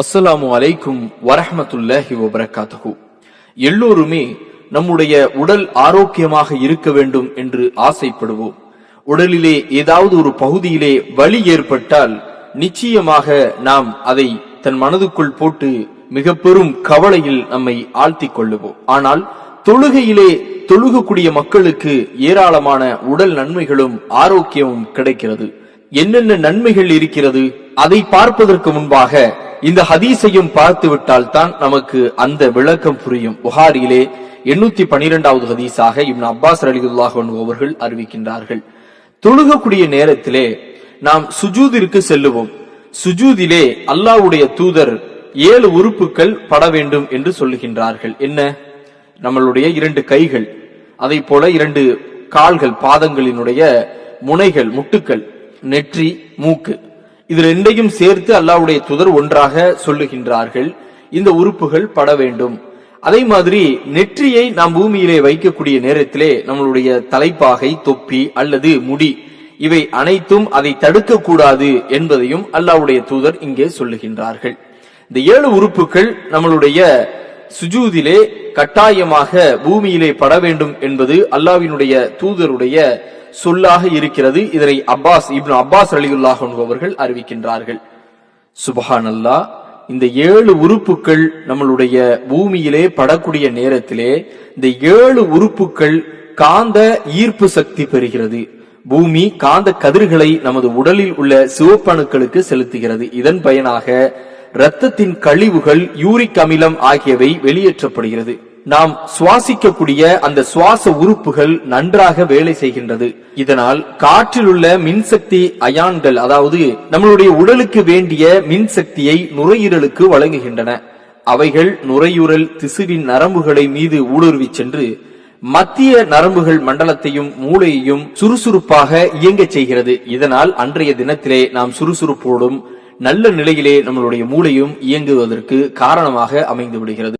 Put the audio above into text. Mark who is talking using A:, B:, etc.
A: அஸ்ஸலாமு அலைக்கும் வரஹமத்துல்லாஹி வபரகாத்துஹு எல்லோருமே நம்முடைய உடல் ஆரோக்கியமாக இருக்க வேண்டும் என்று ஆசைப்படுவோம். உடலிலே ஏதாவது ஒரு பகுதியிலே வலி ஏற்பட்டால் நிச்சயமாக நாம் அதை தன் மனதுக்குள் போட்டு மிக பெரும் கவலையில் நம்மை ஆழ்த்தி கொள்ளுவோம். ஆனால் தொழுகையிலே தொழுகக்கூடிய மக்களுக்கு ஏராளமான உடல் நன்மைகளும் ஆரோக்கியமும் கிடைக்கிறது. என்னென்ன நன்மைகள் இருக்கிறது? அதை பார்ப்பதற்கு முன்பாக இந்த ஹதீஸையும் பார்த்து விட்டால் தான் நமக்கு அந்த விளக்கம் புரியும். புகாரிலே எண்ணூத்தி பனிரெண்டாவது ஹதீஸாக இப்னு அப்பாஸ் அலிதுல்லாஹ் அவர்கள் அறிவிக்கின்றார்கள். தொழுகக்கூடிய நேரத்திலே நாம் சுஜூதிற்கு செல்லுவோம். சுஜூதிலே அல்லாஹ்வுடைய தூதர் ஏழு உறுப்புகள் பட வேண்டும் என்று சொல்லுகின்றார்கள். என்ன? நம்மளுடைய இரண்டு கைகள் அதை போல இரண்டு கால்கள் பாதங்களினுடைய முனைகள் முட்டுக்கள் நெற்றி மூக்கு. இது ரெண்டையும் சேர்த்து அல்லாவுடைய தூதர் ஒன்றாக சொல்லுகின்றார்கள். இந்த உறுப்புகள் பட வேண்டும். அதே மாதிரி நெற்றியை நாம் பூமியிலே வைக்கக்கூடிய நேரத்திலே நம்மளுடைய தலைப்பாகை தொப்பி அல்லது முடி இவை அனைத்தும் அதை தடுக்க கூடாது என்பதையும் அல்லாஹ்வுடைய தூதர் இங்கே சொல்லுகின்றார்கள். இந்த ஏழு உறுப்புகள் நம்மளுடைய சுஜூதிலே கட்டாயமாக பூமியிலே பட வேண்டும் என்பது அல்லாவினுடைய தூதருடைய சொல்லாக இருக்கிறது. இதனை அப்பாஸ் இப்னு அப்பாஸ் அலிகுல்லாஹ் அவர்கள் அறிவிக்கின்றார்கள். சுபஹான் அல்லாஹ் இந்த ஏழு உறுப்புகள் நம்மளுடைய பூமியிலே படக்கூடிய நேரத்திலே இந்த ஏழு உறுப்புகள் காந்த ஈர்ப்பு சக்தி பெறுகிறது. பூமி காந்த கதிர்களை நமது உடலில் உள்ள சிவப்பணுக்களுக்கு செலுத்துகிறது. இதன் பயனாக இரத்தத்தின் கழிவுகள் யூரிக் அமிலம் ஆகியவை வெளியேற்றப்படுகிறது. நாம் சுவாசிக்கக்கூடிய அந்த சுவாச உறுப்புகள் நன்றாக வேலை செய்கின்றது. இதனால் காற்றில் உள்ள மின்சக்தி அயான்கள் அதாவது நம்மளுடைய உடலுக்கு வேண்டிய மின்சக்தியை நுரையீரலுக்கு வழங்குகின்றன. அவைகள் நுரையீரல் திசுவின் நரம்புகளை மீது ஊடுருவி சென்று மத்திய நரம்புகள் மண்டலத்தையும் மூளையையும் சுறுசுறுப்பாக இயங்கச் செய்கிறது. இதனால் அன்றைய தினத்திலே நாம் சுறுசுறுப்போடும் நல்ல நிலையிலே நம்மளுடைய மூளையும் இயங்குவதற்கு காரணமாக அமைந்து விடுகிறது.